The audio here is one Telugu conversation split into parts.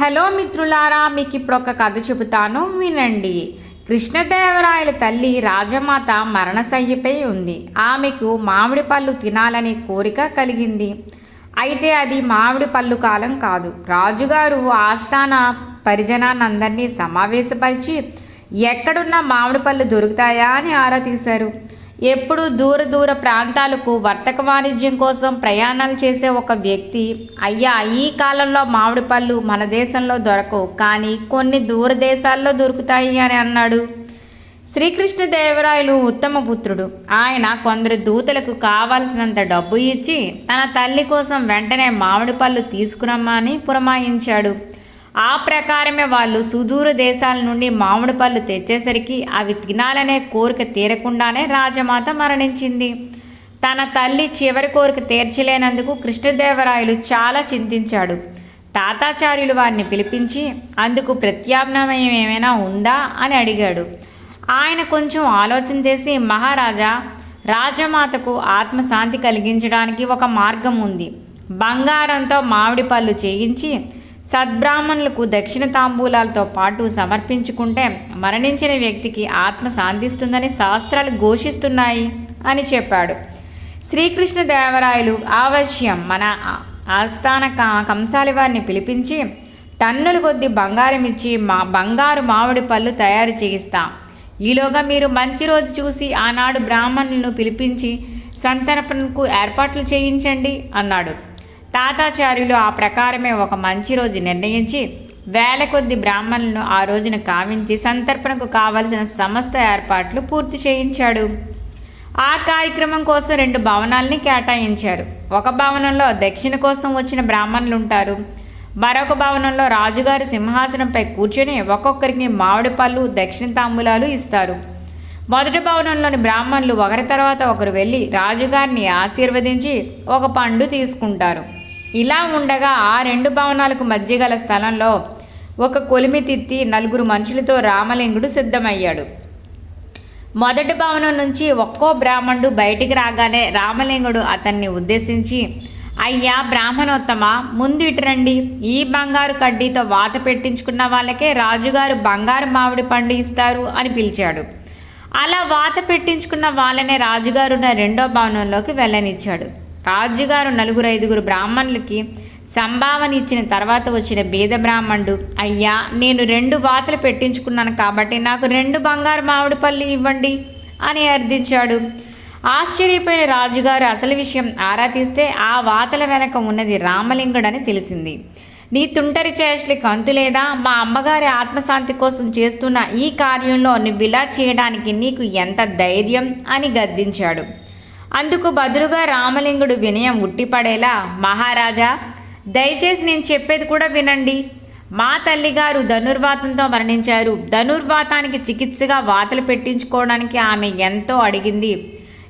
హలో మిత్రులారా మీకు ఇప్పుడు ఒక కథ చెబుతాను వినండి. కృష్ణదేవరాయల తల్లి రాజమాత మరణశయ్యపై ఉంది. ఆమెకు మామిడి పళ్ళు తినాలనే కోరిక కలిగింది. అయితే అది మామిడి పళ్ళు కాలం కాదు. రాజుగారు ఆస్థాన పరిజనాన్నందరినీ సమావేశపరిచి ఎక్కడున్న మామిడి పళ్ళు దొరుకుతాయా అని ఆరా తీశారు. ఎప్పుడు దూర దూర ప్రాంతాలకు వర్తక వాణిజ్యం కోసం ప్రయాణాలు చేసే ఒక వ్యక్తి అయ్యా ఈ కాలంలో మామిడి పళ్ళు మన దేశంలో దొరకవు కానీ కొన్ని దూర దేశాల్లో దొరుకుతాయి అని అన్నాడు. శ్రీకృష్ణదేవరాయలు ఉత్తమ పుత్రుడు. ఆయన కొందరు దూతలకు కావలసినంత డబ్బు ఇచ్చి తన తల్లి కోసం వెంటనే మామిడి పళ్ళు తీసుకురమ్మని పురమాయించాడు. ఆ ప్రకారమే వాళ్ళు సుదూర దేశాల నుండి మామిడి పళ్ళు తెచ్చేసరికి అవి తినాలనే కోరిక తీరకుండానే రాజమాత మరణించింది. తన తల్లి చివరి కోరిక తీర్చలేనందుకు కృష్ణదేవరాయలు చాలా చింతించాడు. తాతాచార్యులు వారిని పిలిపించి అందుకు ప్రత్యామ్నాయం ఏమైనా ఉందా? అని అడిగాడు. ఆయన కొంచెం ఆలోచన చేసి మహారాజా రాజమాతకు ఆత్మశాంతి కలిగించడానికి ఒక మార్గం ఉంది. బంగారంతో మామిడి పళ్ళు చేయించి సద్బ్రాహ్మణులకు దక్షిణ తాంబూలాలతో పాటు సమర్పించుకుంటే మరణించిన వ్యక్తికి ఆత్మ శాంతిస్తుందని శాస్త్రాలు ఘోషిస్తున్నాయి అని చెప్పాడు. శ్రీకృష్ణదేవరాయలు ఆవశ్యం మన ఆస్థాన కంసాలి వారిని పిలిపించి టన్నుల కొద్ది బంగారం ఇచ్చి మా బంగారు మామిడి పళ్ళు తయారు చేయిస్తాం. ఈలోగా మీరు మంచి రోజు చూసి ఆనాడు బ్రాహ్మణులను పిలిపించి సంతర్పణకు ఏర్పాట్లు చేయించండి అన్నాడు. తాతాచార్యులు ఆ ప్రకారమే ఒక మంచి రోజు నిర్ణయించి వేల కొద్ది బ్రాహ్మణులను ఆ రోజున కావించి సంతర్పణకు కావలసిన సమస్త ఏర్పాట్లు పూర్తి చేయించాడు. ఆ కార్యక్రమం కోసం రెండు భవనాల్ని కేటాయించారు. ఒక భవనంలో దక్షిణ కోసం వచ్చిన బ్రాహ్మణులు ఉంటారు మరొక భవనంలో రాజుగారి సింహాసనంపై కూర్చొని ఒక్కొక్కరికి మామిడి పళ్ళు దక్షిణ తాంబూలాలు ఇస్తారు. మొదటి భవనంలోని బ్రాహ్మణులు ఒకరి తర్వాత ఒకరు వెళ్ళి రాజుగారిని ఆశీర్వదించి ఒక పండు తీసుకుంటారు. ఇలా ఉండగా ఆ రెండు భవనాలకు మధ్య గల స్థలంలో ఒక కొలిమి తిత్తి నలుగురు మనుషులతో రామలింగుడు సిద్ధమయ్యాడు. మొదటి భవనం నుంచి ఒక్కో బ్రాహ్మణుడు బయటికి రాగానే రామలింగుడు అతన్ని ఉద్దేశించి అయ్యా బ్రాహ్మణోత్తమ ముందు ఇటు రండి. ఈ బంగారు కడ్డీతో వాత పెట్టించుకున్న వాళ్ళకే రాజుగారు బంగారు మామిడి పండు ఇస్తారు అని పిలిచాడు. అలా వాత పెట్టించుకున్న వాళ్ళనే రాజుగారున్న రెండో భవనంలోకి వెళ్ళనిచ్చాడు. రాజుగారు నలుగురు ఐదుగురు బ్రాహ్మణులకి సంభావన ఇచ్చిన తర్వాత వచ్చిన బీద బ్రాహ్మణుడు అయ్యా నేను రెండు వాతలు పెట్టించుకున్నాను కాబట్టి నాకు రెండు బంగారు మామిడి పళ్ళు ఇవ్వండి అని అర్థించాడు ఆశ్చర్యపోయిన రాజుగారు అసలు విషయం ఆరా తీస్తే ఆ వాతల వెనక ఉన్నది రామలింగుడని తెలిసింది. నీ తుంటరి చేష్టలకి కంతు లేదా? మా అమ్మగారి ఆత్మశాంతి కోసం చేస్తున్న ఈ కార్యంలో నువ్విలా చేయడానికి నీకు ఎంత ధైర్యం? అని గద్దించాడు. అందుకు బదులుగా రామలింగుడు వినయం ఉట్టిపడేలా మహారాజా దయచేసి నేను చెప్పేది కూడా వినండి. మా తల్లిగారు ధనుర్వాతంతో మరణించారు. ధనుర్వాతానికి చికిత్సగా వాతలు పెట్టించుకోవడానికి ఆమె ఎంతో అడిగింది.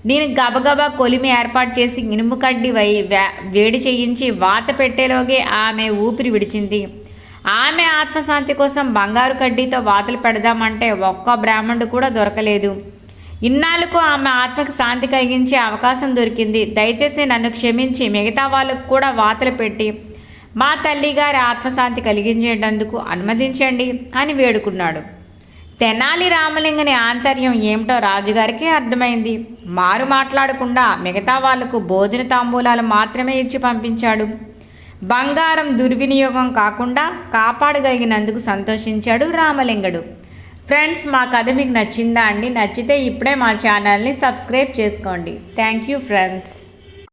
నేను గబగబా కొలిమి ఏర్పాటు చేసి ఇనుము కడ్డి వై వేడి చేయించి వాత పెట్టేలోగే ఆమె ఊపిరి విడిచింది. ఆమె ఆత్మశాంతి కోసం బంగారు కడ్డీతో వాతలు పెడదామంటే ఒక్క బ్రాహ్మణుడు కూడా దొరకలేదు. ఇన్నాళ్ళకు ఆమె ఆత్మకు శాంతి కలిగించే అవకాశం దొరికింది. దయచేసి నన్ను క్షమించి మిగతా వాళ్ళకు కూడా వాతలు పెట్టి మా తల్లిగారి ఆత్మశాంతి కలిగించేటందుకు అనుమతించండి అని వేడుకున్నాడు. తెనాలి రామలింగని ఆంతర్యం ఏమిటో రాజుగారికి అర్థమైంది. మారు మాట్లాడకుండా మిగతా వాళ్ళకు భోజన తాంబూలాలు మాత్రమే ఇచ్చి పంపించాడు. బంగారం దుర్వినియోగం కాకుండా కాపాడగలిగినందుకు సంతోషించాడు రామలింగడు. ఫ్రెండ్స్ మా కథ మీకు నచ్చిందా అండి? నచ్చితే ఇప్పుడే మా ఛానల్ని సబ్స్క్రైబ్ చేసుకోండి. Thank you friends